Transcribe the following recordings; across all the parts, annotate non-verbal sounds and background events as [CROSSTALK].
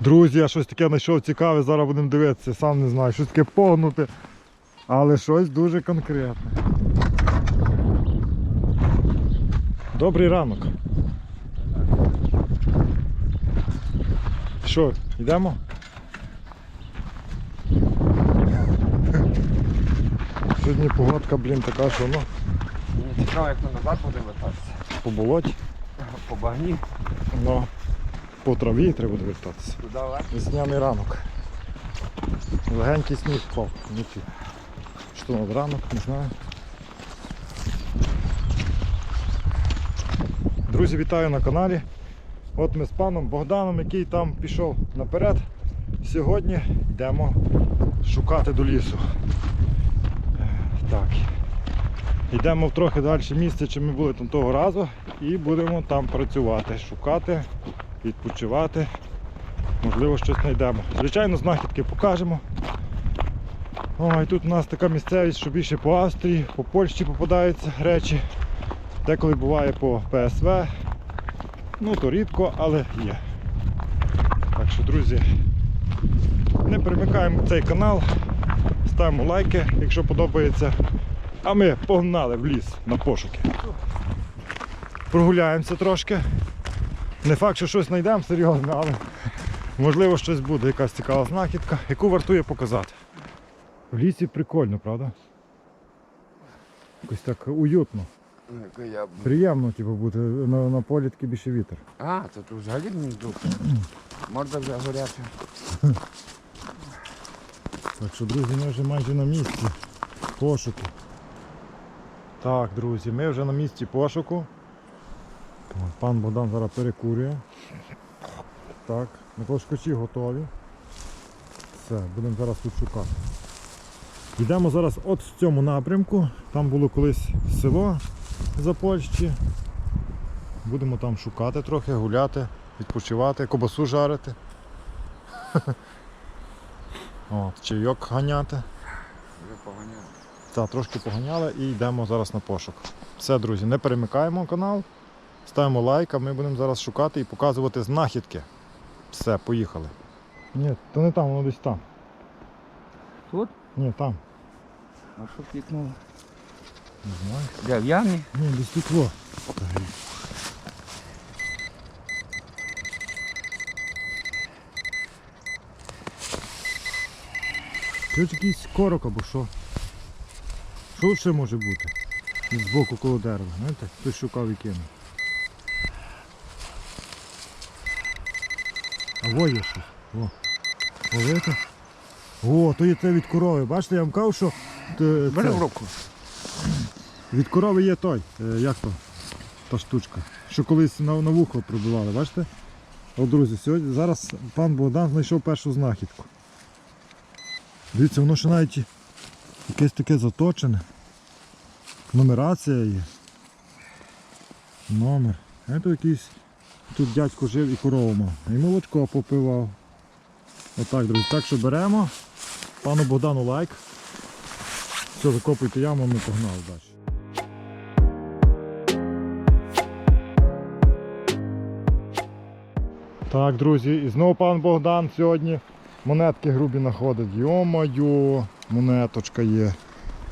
Друзі, я щось таке знайшов цікаве, зараз будемо дивитися, сам не знаю, щось таке погнути. Але щось дуже конкретне. Добрий ранок. Що, йдемо? Сьогодні погодка, блін, така, що ну, Мені цікаво, як ми назад будемо вертатися. по болоті, По багні. ну, по траві треба буде вертатися. Туди вверх. Весняний ранок. Легенький сніг впав. Що над ранок, не знаю. Друзі, вітаю на каналі. От ми з паном Богданом, який там пішов наперед. Сьогодні йдемо шукати до лісу. Так. Йдемо в трохи далі місце, чим ми були там того разу, і будемо там працювати, шукати, відпочивати. Можливо, щось знайдемо. Звичайно, знахідки покажемо. Ой, тут у нас така місцевість, що більше по Австрії, по Польщі попадаються речі. Деколи буває по ПСВ. Ну, то рідко, але є. Так що, друзі, не перемикаємо цей канал, ставимо лайки, якщо подобається. А ми погнали в ліс на пошуки. Прогуляємося трошки. Не факт, що щось знайдемо серйозне, але можливо щось буде, якась цікава знахідка, яку вартує показати. В лісі прикольно, правда? Якось так уютно. Ну. Приємно типу, бути на, на полі такий більше вітер. А, це тут взагалі не дух. Морда вже горяча. Так що, друзі, ми вже майже на місці пошуку. Так, друзі, ми вже на місці пошуку. Пан Богдан зараз перекурює. Так, микошкачі готові. Все, будемо зараз тут шукати. Йдемо зараз от в цьому напрямку. Там було колись село за Польщі. Будемо там шукати трохи, гуляти, відпочивати, кобасу жарити. [LAUGHS] От, чайок ганяти. Вже поганяв. Так, трошки поганяли і йдемо зараз на пошук. Все, друзі, не перемикаємо канал, ставимо лайк, а ми будемо зараз шукати і показувати знахідки. Все, поїхали. Ні, то не там, воно десь там. Тут? Ні, там. А що пікнуло? Не знаю. Де, в ямі? Ні, десь тут во. Тут якийсь корок або що. Що ще може бути? Збоку коло дерева, знаєте? Хтось шукав і кинув. Во є щось. Во. Ловите? О, то є це від корови. Бачите, я вам кажу, що е, Бери в руку. від корови є той, е, як то, та штучка, що колись на, на вухо пробивали, бачите? От, друзі, сьогодні, зараз пан Богдан знайшов першу знахідку. Дивіться, воно ще навіть якесь таке заточене. Нумерація є. Номер. Це якийсь тут дядько жив і корову. І молочко попивав. Отак, друзі. Так що беремо. Пану Богдану лайк. Все, закопуйте яму, ми погнали далі. Так, друзі, і знову пан Богдан сьогодні монетки грубі знаходить. Йо-моє, монеточка є.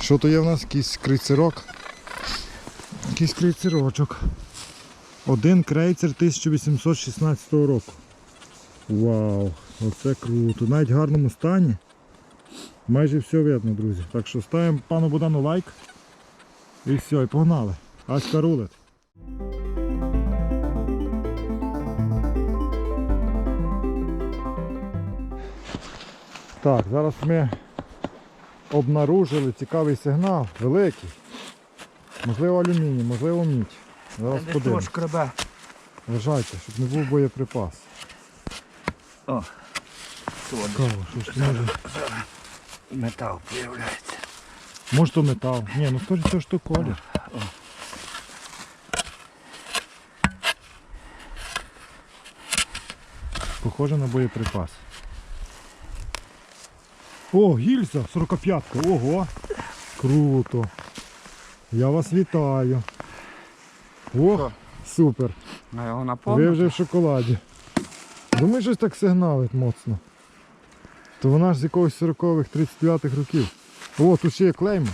Що то є в нас? Якийсь крейцерок? Якийсь крейцерочок. Один крейцер 1816 року. Вау, оце круто. Навіть в гарному стані. Майже все видно, друзі. Так що ставимо пану Богдану лайк. І все, і погнали. Аська рулет. Так, зараз ми обнаружили цікавий сигнал, великий. Можливо алюміній, можливо мідь. Зараз подивимось. шкребе. Вважайте, щоб не був боєприпас. О, Цікаво, що ж це може. метал з'являється. Може то метал. Ні, ну скоріше все, що колір. Похоже на боєприпас. О, гільза, 45-ка, ого. Круто. Я вас вітаю. Що? супер. А його на Ви вже в шоколаді. Думаю, щось так сигналить моцно. То вона ж з якогось 40-х, 39-х років. О, тут ще є клейма.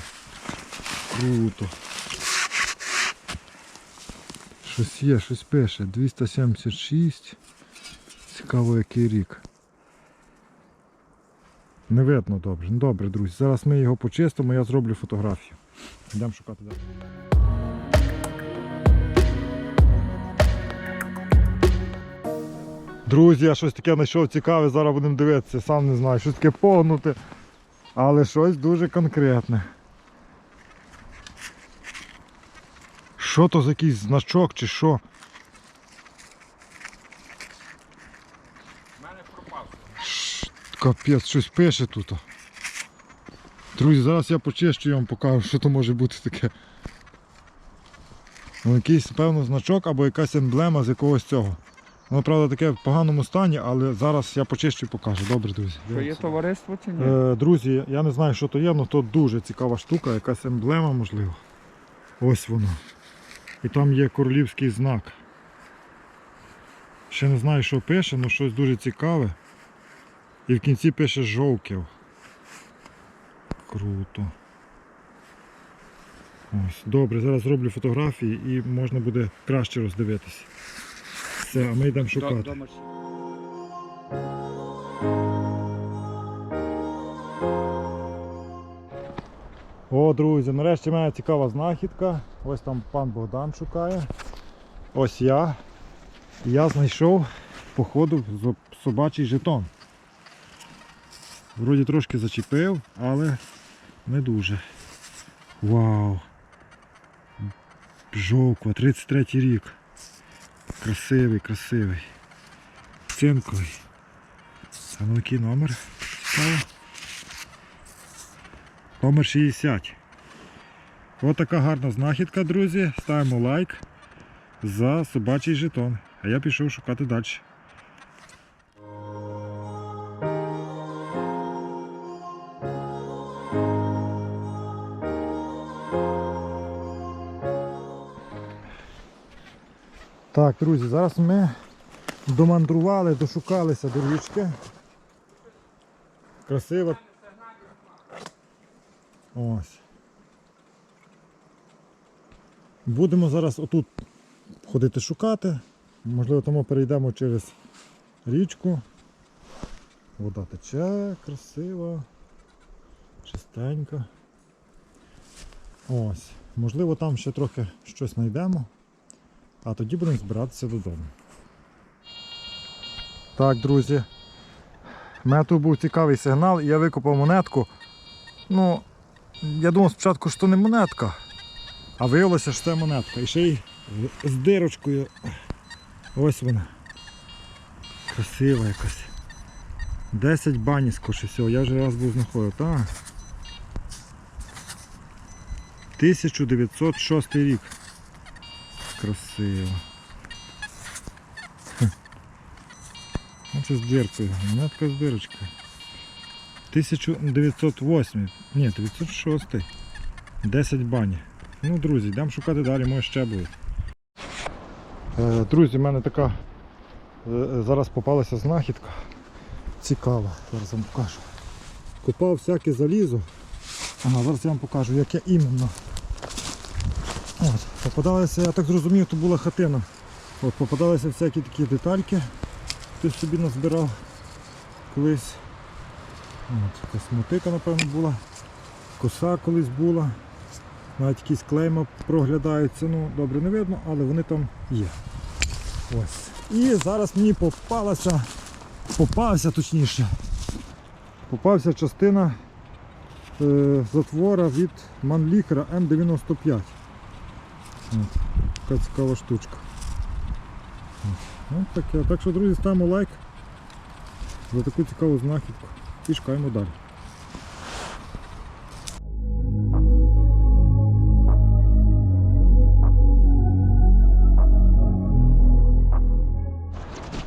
Круто. Щось є, щось пише. 276. Цікаво, який рік. Не видно добре. Ну добре, друзі. Зараз ми його почистимо, я зроблю фотографію. Йдемо шукати далі. Друзі, я щось таке знайшов цікаве, зараз будемо дивитися, сам не знаю, щось таке погнуте, але щось дуже конкретне. Що то за якийсь значок чи що? Капець, щось пише тут. Друзі, зараз я почищу і вам покажу, що то може бути таке. Ну, якийсь, певно, значок або якась емблема з якогось цього. Воно, правда, таке в поганому стані, але зараз я почищу і покажу. Добре, друзі. Що є товариство чи ні? Е, друзі, я не знаю, що то є, але то дуже цікава штука, якась емблема, можливо. Ось воно. І там є королівський знак. Ще не знаю, що пише, але щось дуже цікаве. І в кінці пише жовків. Круто. Ось, добре, зараз зроблю фотографії і можна буде краще роздивитися. Все, а ми йдемо шукати. О, друзі, нарешті в мене цікава знахідка. Ось там пан Богдан шукає. Ось я. І я знайшов, походу, собачий жетон. Вроді трошки зачепив, але не дуже. Вау! Жовква, 33 рік. Красивий, красивий. Цинковий. А ну який номер? Цікаво. Номер 60. Ось така гарна знахідка, друзі. Ставимо лайк за собачий жетон. А я пішов шукати далі. Так, друзі, зараз ми домандрували, дошукалися до річки. Красиво. Ось. Будемо зараз отут ходити шукати. Можливо, тому перейдемо через річку. Вода тече, красива, чистенька. Ось. Можливо, там ще трохи щось знайдемо, а тоді будемо збиратися додому. Так, друзі. У мене тут був цікавий сигнал, і я викопав монетку. Ну, я думав спочатку, що не монетка, а виявилося, що це монетка. І ще й з дирочкою. Ось вона. Красива якась. 10 бані скорше всього, я вже раз був знаходив. Так. 1906 рік. Красиво. Оце з диркою. Монетка з дирочкою. 1908. Ні, 906. 10 бані. Ну, друзі, йдемо шукати далі, може ще буде. Друзі, в мене така е, зараз попалася знахідка. Цікава, зараз вам покажу. Купав всяке залізо. Ага, зараз я вам покажу, яке іменно. От, попадалися, я так зрозумів, то була хатина. От, попадалися всякі такі детальки. Хтось собі назбирав колись. От, якась напевно, була. Коса колись була. Навіть якісь клейма проглядаються. Ну, добре не видно, але вони там є. Ось. І зараз мені попалася, попався точніше. Попався частина е, затвора від Манліхера М95. Така цікава штучка. От, от таке. Так що, друзі, ставимо лайк за таку цікаву знахідку і шукаємо далі.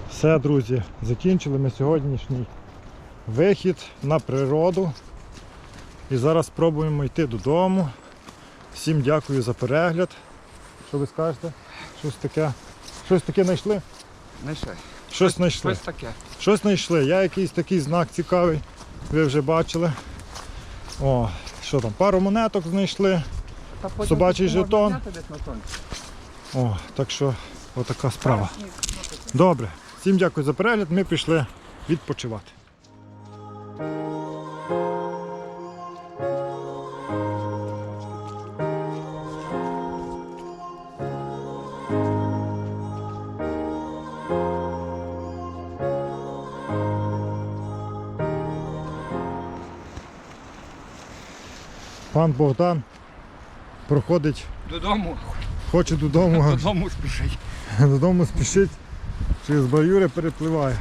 Все, друзі, закінчили ми сьогоднішній вихід на природу. І зараз спробуємо йти додому. Всім дякую за перегляд. Що ви скажете? Щось таке. Щось таке знайшли? Ще. Щось знайшли. Щось таке. Щось знайшли. Я якийсь такий знак цікавий. Ви вже бачили. О, що там, пару монеток знайшли. Та Собачий жетон. О, так що отака справа. Добре. Всім дякую за перегляд. Ми пішли відпочивати. Пан Богдан проходить, Додому. хоче додому. Додому спішить. Додому спішить, через баюри перепливає.